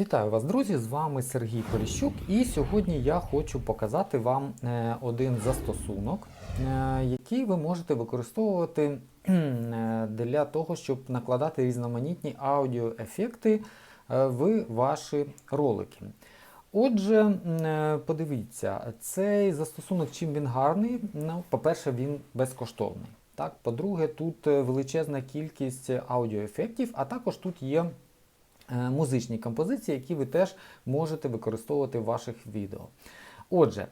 Вітаю вас, друзі! З вами Сергій Поліщук, і сьогодні я хочу показати вам е, один застосунок, е, який ви можете використовувати е, для того, щоб накладати різноманітні аудіоефекти в ваші ролики. Отже, подивіться, цей застосунок чим він гарний. Ну, по-перше, він безкоштовний. Так, по-друге, тут величезна кількість аудіоефектів, а також тут є музичні композиції, які ви теж можете використовувати в ваших відео. Отже,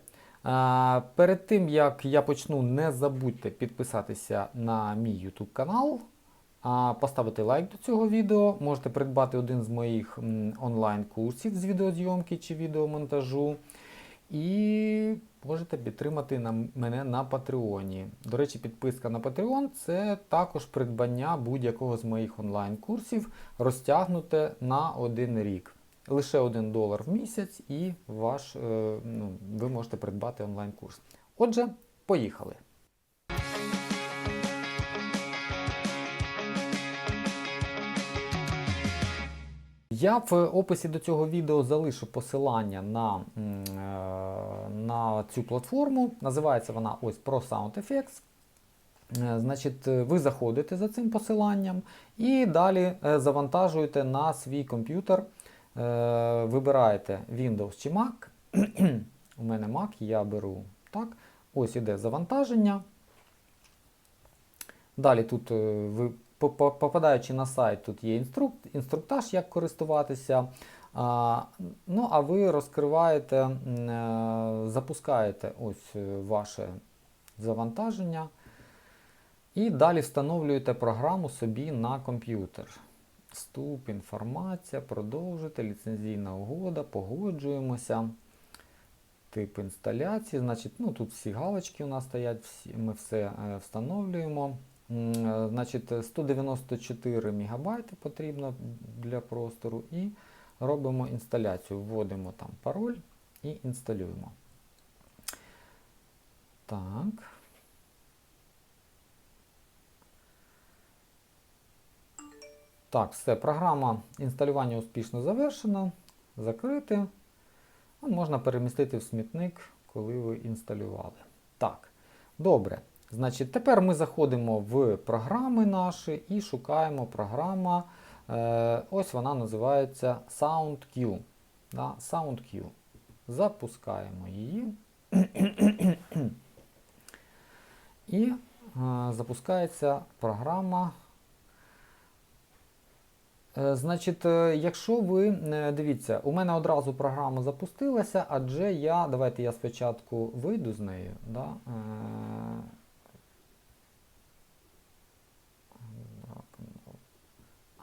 е, перед тим як я почну, не забудьте підписатися на мій YouTube канал, поставити лайк до цього відео. Можете придбати один з моїх онлайн-курсів з відеозйомки чи відеомонтажу. І можете підтримати на мене на Патреоні. До речі, підписка на Patreon це також придбання будь-якого з моїх онлайн-курсів, розтягнуте на один рік. Лише 1 долар в місяць, і ваш, е, ну, ви можете придбати онлайн-курс. Отже, поїхали. Я в описі до цього відео залишу посилання на, е, на цю платформу. Називається вона ось Pro Sound Effects. Е, Значить, ви заходите за цим посиланням і далі е, завантажуєте на свій комп'ютер. Вибираєте Windows чи Mac. У мене Mac, я беру так. Ось іде завантаження. Далі тут ви попадаючи на сайт, тут є інструктаж, як користуватися. Ну, а ви розкриваєте, е, запускаєте ось е, ваше завантаження. І далі встановлюєте програму собі на комп'ютер. Вступ, інформація, продовжити, ліцензійна угода, погоджуємося. Тип інсталяції. Значить, ну, тут всі галочки у нас стоять, всі, ми все е, встановлюємо. Е, Значить, 194 МБ потрібно для простору і робимо інсталяцію. Вводимо там пароль і інсталюємо. Так. Так, все, програма інсталювання успішно завершена. Закрити. Ну, Можна перемістити в смітник, коли ви інсталювали. Так, добре. Значить, тепер ми заходимо в програми наші і шукаємо програма. Е, ось вона називається SoundQ. Да, SoundQ. Запускаємо її. І е, запускається програма. Е, Значить, якщо ви дивіться, у мене одразу програма запустилася, адже я, давайте я спочатку вийду з нею. Да?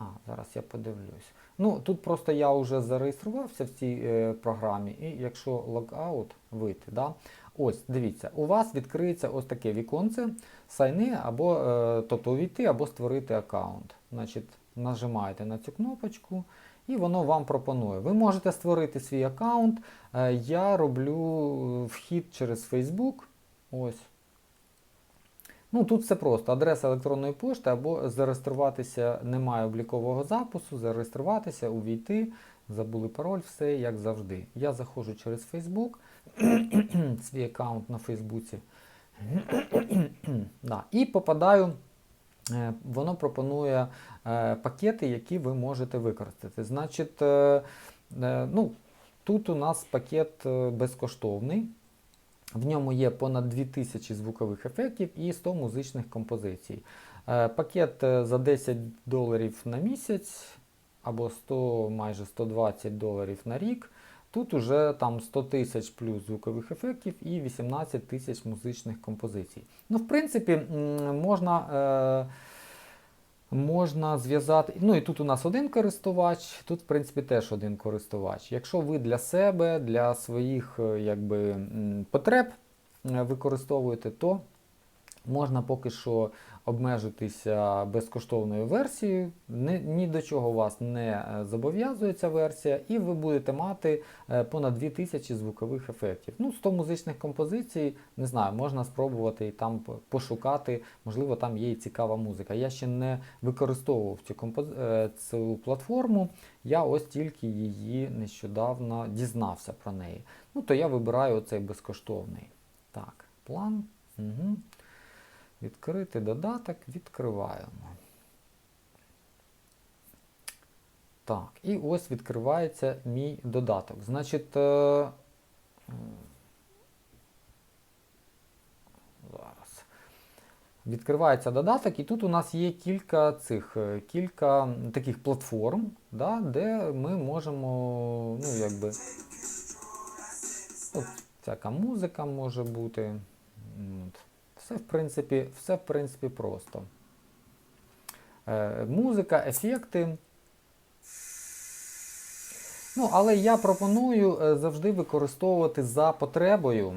А, зараз я подивлюсь. Ну, тут просто я вже зареєструвався в цій е, програмі, і якщо логаут вийти, да? ось дивіться, у вас відкриється ось таке віконце сайни або е, тобто увійти або створити аккаунт. Значить, нажимаєте на цю кнопочку і воно вам пропонує. Ви можете створити свій аккаунт. Е, я роблю вхід через Facebook. Ось. Ну, тут все просто. Адреса електронної пошти або зареєструватися немає облікового запису, зареєструватися, увійти, забули пароль, все як завжди. Я заходжу через Facebook, свій аккаунт на Фейсбуці. да, і попадаю. е, Воно пропонує е, пакети, які ви можете використати. Значить, е, ну, тут у нас пакет безкоштовний. В ньому є понад 2000 звукових ефектів і 100 музичних композицій. Е, Пакет е, за 10 доларів на місяць або 100, майже 120 доларів на рік. Тут уже там 100 тисяч плюс звукових ефектів і 18 тисяч музичних композицій. Ну, в принципі, можна. Е, Можна зв'язати. Ну і тут у нас один користувач, тут, в принципі, теж один користувач. Якщо ви для себе, для своїх е, якби, потреб е, використовуєте, то можна поки що обмежитися безкоштовною версією, ні, до чого вас не е, зобов'язує ця версія, і ви будете мати е, понад 2000 звукових ефектів. Ну, 100 музичних композицій, не знаю, можна спробувати і там пошукати, можливо, там є і цікава музика. Я ще не використовував цю, композ... е, цю платформу, я ось тільки її нещодавно дізнався про неї. Ну, то я вибираю оцей безкоштовний. Так, план. Угу. Відкрити додаток, відкриваємо. Так, і ось відкривається мій додаток. Значить, е, зараз. Відкривається додаток, і тут у нас є кілька цих, е, кілька таких платформ, да, де ми можемо, ну, якби, от, всяка музика може бути. От. Все, в принципі, все, в принципі, просто. Е, музика, ефекти. Ну, але я пропоную е, завжди використовувати за потребою,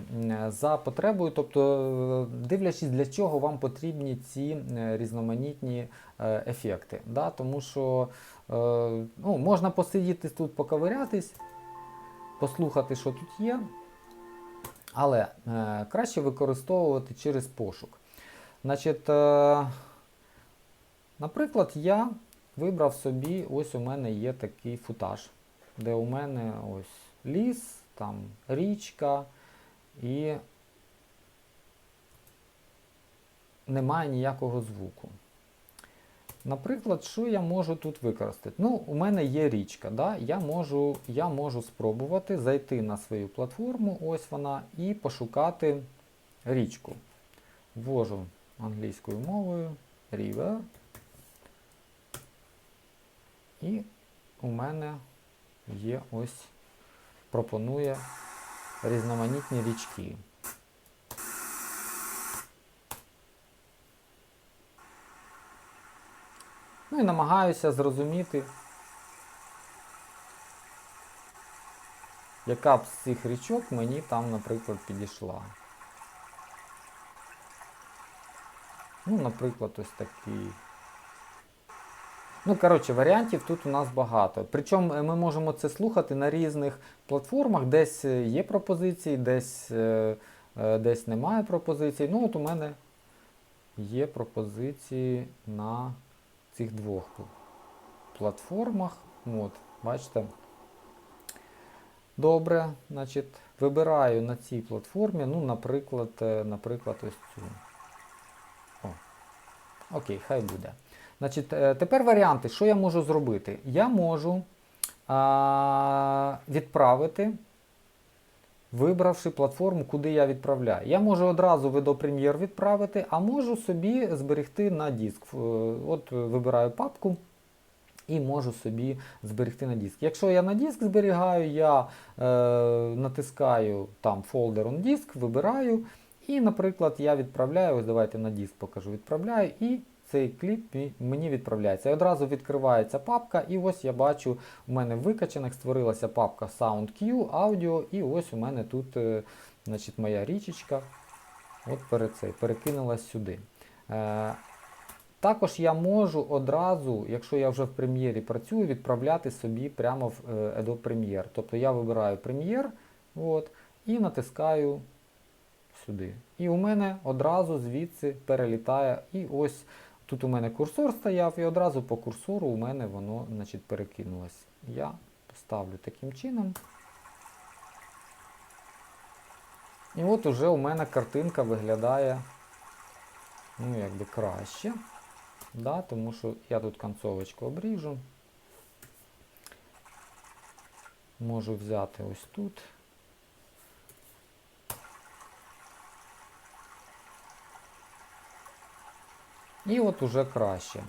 за потребою, тобто е, дивлячись, для чого вам потрібні ці е, різноманітні е, ефекти. Да? Тому що е, ну, можна посидіти тут, поковирятись, послухати, що тут є, але е, краще використовувати через пошук. Значить, е, наприклад, я вибрав собі, ось у мене є такий футаж, де у мене ось ліс, там річка і немає ніякого звуку. Наприклад, що я можу тут використати? Ну, у мене є річка. Да? Я, можу, я можу спробувати зайти на свою платформу, ось вона, і пошукати річку. Ввожу англійською мовою river. І у мене є ось пропонує різноманітні річки. Ну і намагаюся зрозуміти, яка б з цих річок мені там, наприклад, підійшла. Ну, наприклад, ось такий. Ну, коротше, варіантів тут у нас багато. Причому е, ми можемо це слухати на різних платформах, десь е, є пропозиції, десь, е, десь немає пропозицій. Ну, от у мене є пропозиції на цих двох платформах. От, бачите. Добре, значить, вибираю на цій платформі, ну, наприклад, е, наприклад, ось цю. О. Окей, хай буде. Значить, е, тепер варіанти, що я можу зробити? Я можу а, відправити, вибравши платформу, куди я відправляю. Я можу одразу в відправити, а можу собі зберегти на диск. Е, От вибираю папку і можу собі зберегти на диск. Якщо я на диск зберігаю, я е, натискаю там folder on disk, вибираю. І, наприклад, я відправляю, ось давайте на диск покажу, відправляю, і цей кліп мені відправляється. І одразу відкривається папка, і ось я бачу, у мене в викачаних створилася папка SoundQ, аудіо, і ось у мене тут е, значить, моя річечка от перед цей, перекинулась сюди. Е, також я можу одразу, якщо я вже в прем'єрі працюю, відправляти собі прямо в е, Adobe Premiere. Тобто я вибираю от, і натискаю сюди. І у мене одразу звідси перелітає. І ось тут у мене курсор стояв, і одразу по курсору у мене воно значить, перекинулось. Я поставлю таким чином. І от уже у мене картинка виглядає ну, якби краще. Да, тому що я тут концовочку обріжу. Можу взяти ось тут. І от уже краще.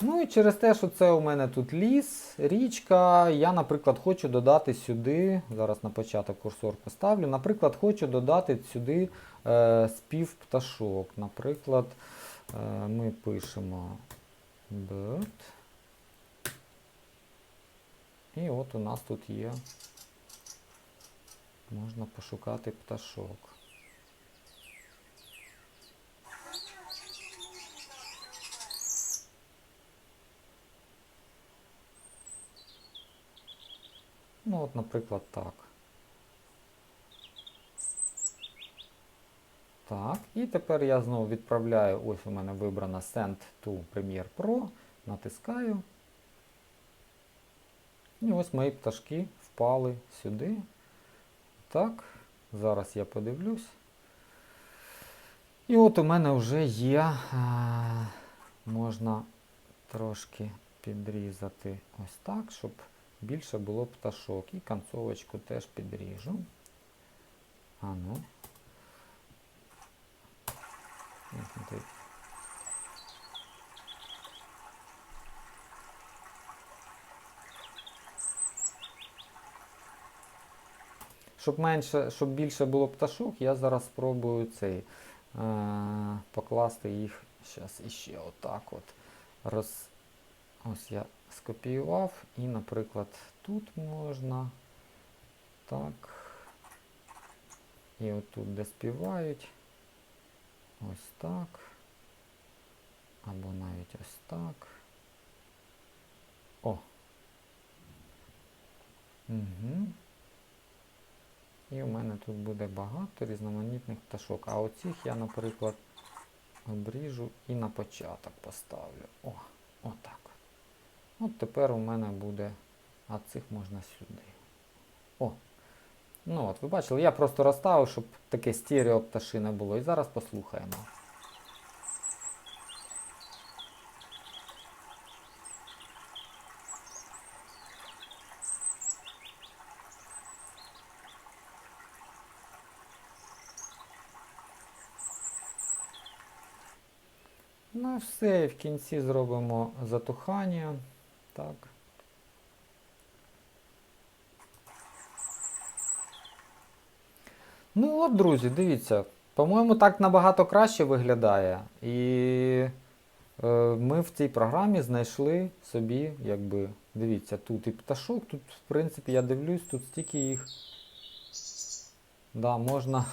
Ну і через те, що це у мене тут ліс, річка, я, наприклад, хочу додати сюди, зараз на початок курсор поставлю, наприклад, хочу додати сюди е, спів пташок. Наприклад, е, ми пишемо bird. І от у нас тут є, можна пошукати пташок. Ну, от, наприклад, так. Так, і тепер я знову відправляю, ось у мене вибрана Send to Premiere Pro, натискаю. І ось мої пташки впали сюди. Так, зараз я подивлюсь. І от у мене вже є, можна трошки підрізати ось так, щоб більше було пташок. І концовочку теж підріжу. А ну. Щоб менше, щоб більше було пташок, я зараз спробую цей е, покласти їх зараз іще отак от. Роз, ось я скопіював і, наприклад, тут можна так. І отут, де співають. Ось так. Або навіть ось так. О. Угу. І у мене тут буде багато різноманітних пташок. А оцих я, наприклад, обріжу і на початок поставлю. О, отак. От тепер у мене буде, а цих можна сюди. О. Ну от, ви бачили, я просто розставив, щоб таке стерео пташине було. І зараз послухаємо. Ну все, і в кінці зробимо затухання. Так. Ну от, друзі, дивіться. По-моєму, так набагато краще виглядає. І е, ми в цій програмі знайшли собі, якби, дивіться, тут і пташок, тут, в принципі, я дивлюсь, тут стільки їх. Да, можна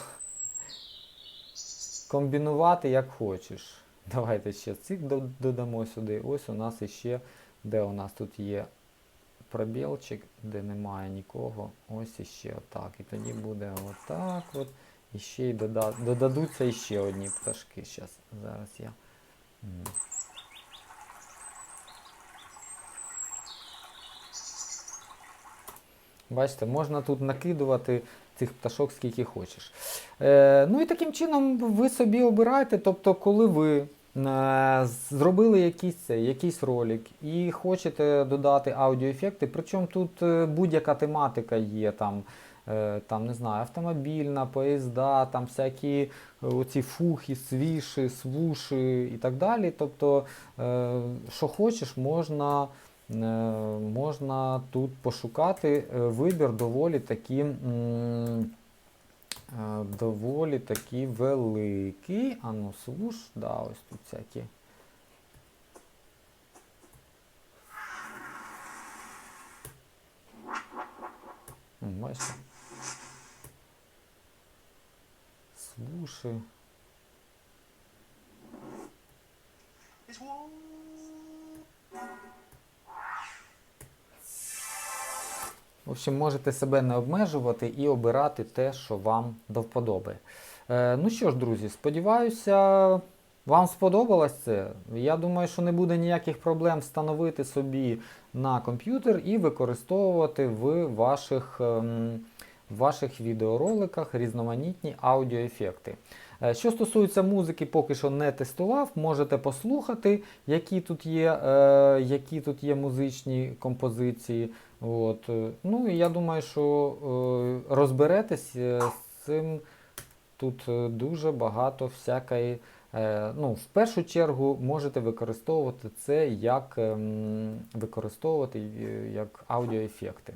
комбінувати як хочеш. Давайте ще цих додамо сюди. Ось у нас іще, де у нас тут є пробілчик, де немає нікого. Ось іще отак. І тоді буде отак от. І ще й дода... додадуться іще одні пташки. Щас, зараз я. Бачите, можна тут накидувати цих пташок скільки хочеш. Е, ну і таким чином ви собі обираєте, тобто, коли ви зробили якийсь, якийсь ролик і хочете додати аудіоефекти, причому тут е, будь-яка тематика є там. е, Там, не знаю, автомобільна, поїзда, там всякі е, оці фухи, свіші, свуші і так далі. Тобто, е, що хочеш, можна, е, можна тут пошукати Е, вибір доволі такі. Е, доволі такі великий. А ну, слуш, да, ось тут всякі. Бачите? Свуші. Общем, можете себе не обмежувати і обирати те, що вам до вподоби. Е, ну що ж, друзі, сподіваюся, вам сподобалось це. Я думаю, що не буде ніяких проблем встановити собі на комп'ютер і використовувати в ваших, ем, в ваших відеороликах різноманітні аудіоефекти. Е, Що стосується музики, поки що не тестував, можете послухати, які тут є, е, які тут є музичні композиції. От. е, Ну і я думаю, що е, розберетесь е, з цим. Тут дуже багато всякої. Ну, в першу чергу можете використовувати це як ем, використовувати як аудіоефекти.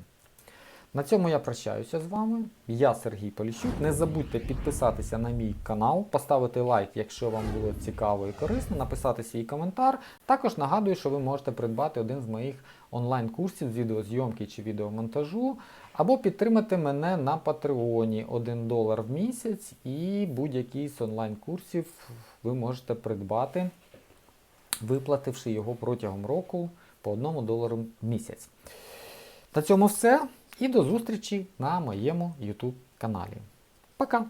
На цьому я прощаюся з вами. Я Сергій Поліщук. Не забудьте підписатися на мій канал, поставити лайк, якщо вам було цікаво і корисно, написати свій коментар. Також нагадую, що ви можете придбати один з моїх онлайн-курсів з відеозйомки чи відеомонтажу, або підтримати мене на Патреоні 1 долар в місяць, і будь-який з онлайн-курсів ви можете придбати, виплативши його протягом року по 1 долару в місяць. На цьому все. І до зустрічі на моєму YouTube каналі. Пока!